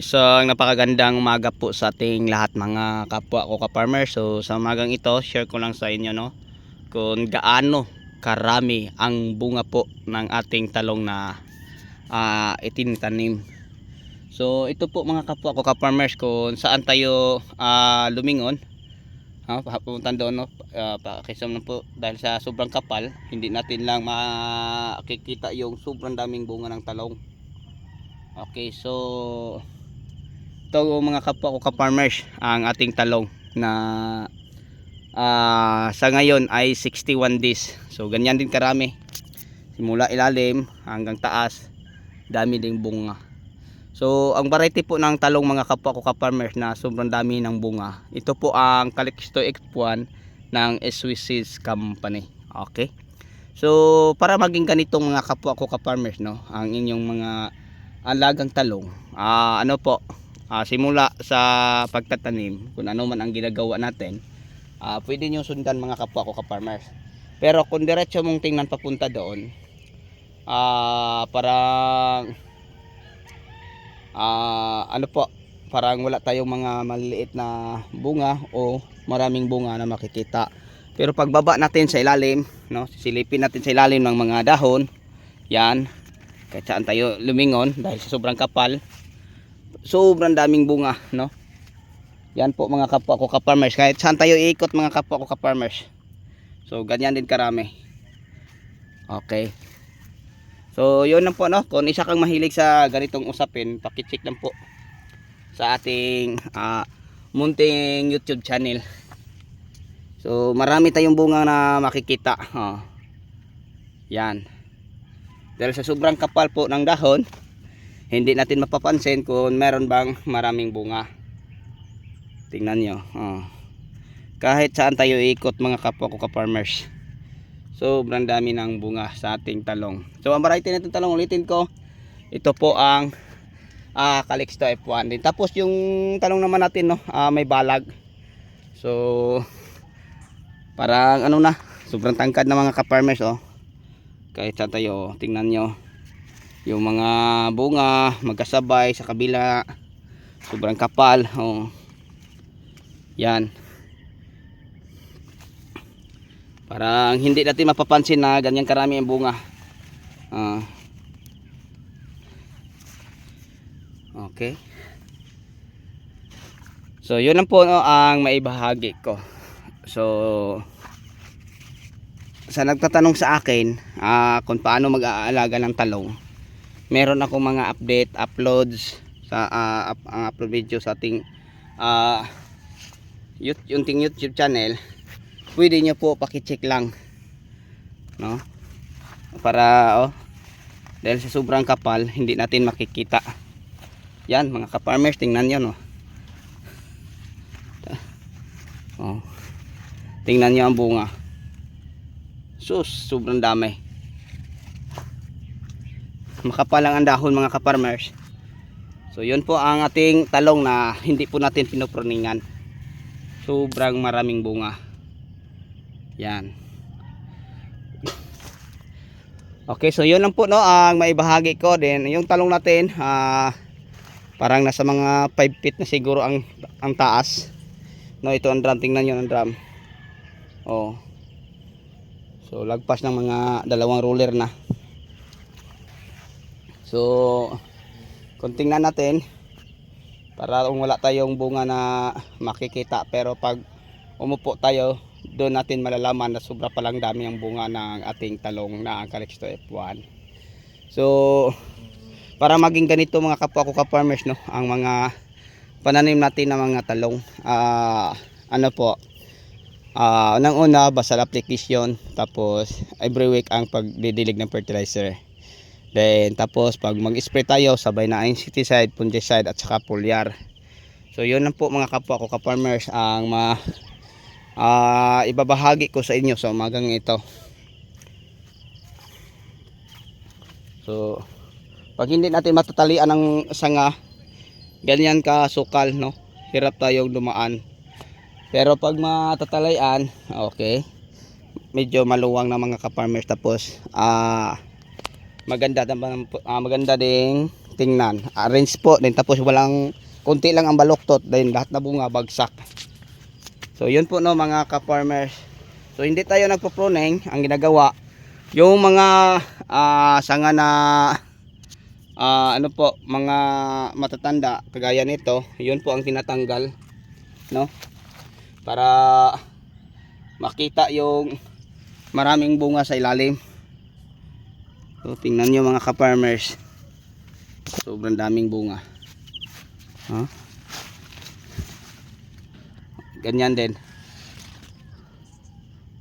Isang napakagandang umaga po sa ating lahat mga kapwa ko ka-farmer. So sa umagang ito, share ko lang sa inyo no kung gaano karami ang bunga po ng ating talong na uh, itinitanim. So ito po mga kapwa ko ka-farmers kung saan tayo ah, lumingon. Ha, papuntan doon no. Uh, pakisam na po dahil sa sobrang kapal, hindi natin lang makikita yung sobrang daming bunga ng talong. Okay, so ito mga kapwa ko ka-farmers ang ating talong na ah, sa ngayon ay 61 days. So ganyan din karami. Simula ilalim hanggang taas, dami ding bunga. So ang variety po ng talong mga kapwa ko ka-farmers na sobrang dami ng bunga. Ito po ang Calixto X1 ng Seeds Company. Okay? So para maging ganitong mga kapwa ko ka-farmers no, ang inyong mga alagang talong. Ah ano po? Ah, simula sa pagtatanim, kung ano man ang ginagawa natin, ah pwede niyo sundan mga kapwa ko ka-farmers. Pero kung diretso mong tingnan papunta doon, ah parang ah ano po, parang wala tayong mga maliliit na bunga o maraming bunga na makikita. Pero pagbaba natin sa ilalim, no, silipin natin sa ilalim ng mga dahon, yan, kahit saan tayo lumingon dahil sa sobrang kapal, sobrang daming bunga, no? Yan po mga kapwa ko ka-farmers. Kahit saan tayo iikot mga kapwa ko ka-farmers. So, ganyan din karami. Okay. So, yun lang po, no? Kung isa kang mahilig sa ganitong usapin, pakicheck lang po sa ating ah, munting YouTube channel. So, marami tayong bunga na makikita. Oh. Yan. Dahil sa sobrang kapal po ng dahon, hindi natin mapapansin kung meron bang maraming bunga. Tingnan nyo. Oh. Kahit saan tayo ikot mga kapwa ko ka-farmers. Sobrang dami ng bunga sa ating talong. So ang variety natin talong ulitin ko. Ito po ang ah, Calixto F1 din. Tapos yung talong naman natin no, ah, may balag. So parang ano na, sobrang tangkad na mga ka-farmers oh. Kahit saan tayo, oh, tingnan nyo yung mga bunga magkasabay sa kabila. Sobrang kapal oh. yan. Parang hindi natin mapapansin na ganyan karami ang bunga. Ah. okay. So yun lang po no, ang maibahagi ko. So sa nagtatanong sa akin ah, kung paano mag-aalaga ng talong meron ako mga update uploads sa uh, up, ang upload video sa ating uh, yung ting YouTube channel. Pwede nyo po pakicheck lang no? Para oh dahil sa sobrang kapal hindi natin makikita. Yan mga ka-farmers tingnan nyo no? Oh. Tingnan nyo ang bunga. Sus sobrang dami makapal lang ang dahon mga kaparmers so yun po ang ating talong na hindi po natin pinuproningan sobrang maraming bunga. Yan. Okay so yun lang po no ang maibahagi ko. Din yung talong natin ah, parang nasa mga 5 feet na siguro ang, ang taas. No ito ang drum. Tingnan nyo ang drum. Oh. So lagpas ng mga dalawang roller na So, kung tingnan natin, para kung wala tayong bunga na makikita, pero pag umupo tayo, doon natin malalaman na sobra palang dami ang bunga ng ating talong na ang Calixto F1. So, para maging ganito mga kapwa ko ka-farmers, no, ang mga pananim natin ng mga talong, ah, ano po, ah, unang una, basal application, tapos every week ang pagdidilig ng fertilizer. Then tapos pag mag-spray tayo sabay na insecticide, fungicide at saka foliar. So yun lang po mga kapwa ko ka-farmers ang ma ah, ibabahagi ko sa inyo sa umagang ito. So pag hindi natin matatalian ng sanga ganyan ka sukal no. Hirap tayong dumaan. Pero pag matatalayan, okay. Medyo maluwang na mga ka-farmers tapos ah maganda naman po- ah, maganda ding tingnan. Arrange po, then tapos walang konti lang ang baloktot, then lahat na bunga bagsak. So yun po no mga ka-farmers. So hindi tayo nagpo-pruning, ang ginagawa yung mga ah, sanga na ah, ano po, mga matatanda kagaya nito, yun po ang tinatanggal, no? Para makita yung maraming bunga sa ilalim. So tingnan nyo mga ka-farmers. Sobrang daming bunga. Ha? Ganyan din.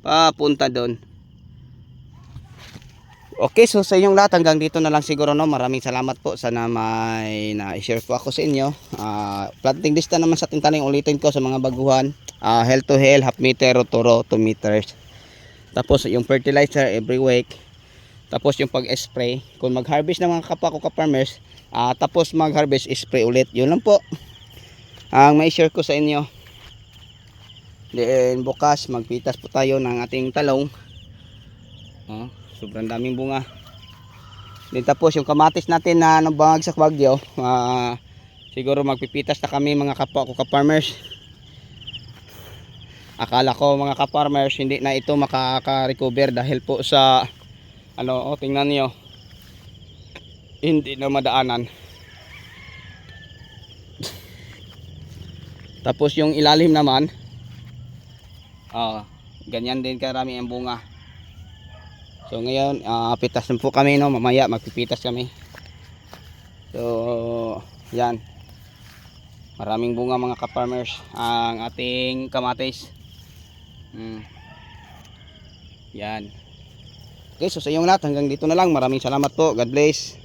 Papunta doon. Okay, so sa inyong lahat hanggang dito na lang siguro no. Maraming salamat po. Sana may na-share po ako sa inyo. Ah, planting distance naman sa tintaning ulitin ko sa mga baguhan. Ah, hell to hell, half meter o turo 2 meters. Tapos yung fertilizer every week. Tapos yung pag-spray, kung mag-harvest ng mga kapwa ka-farmers, ah, tapos mag-harvest, spray ulit. Yun lang po. Ang may share ko sa inyo. Then bukas magpitas po tayo ng ating talong. Oh, sobrang daming bunga. Then tapos yung kamatis natin na nabangag sa bagyo, ah, siguro magpipitas na kami mga kapwa ko ka-farmers. Akala ko mga ka-farmers hindi na ito makaka-recover dahil po sa ano, oh, tingnan niyo. Hindi na madaanan. Tapos yung ilalim naman, ah, ganyan din karami ang bunga. So ngayon, ah, pitas na po kami no, mamaya magpipitas kami. So, yan. Maraming bunga mga ka-farmers ang ating kamatis. Mm. Yan. Okay, so sa inyong lahat hanggang dito na lang. Maraming salamat po. God bless.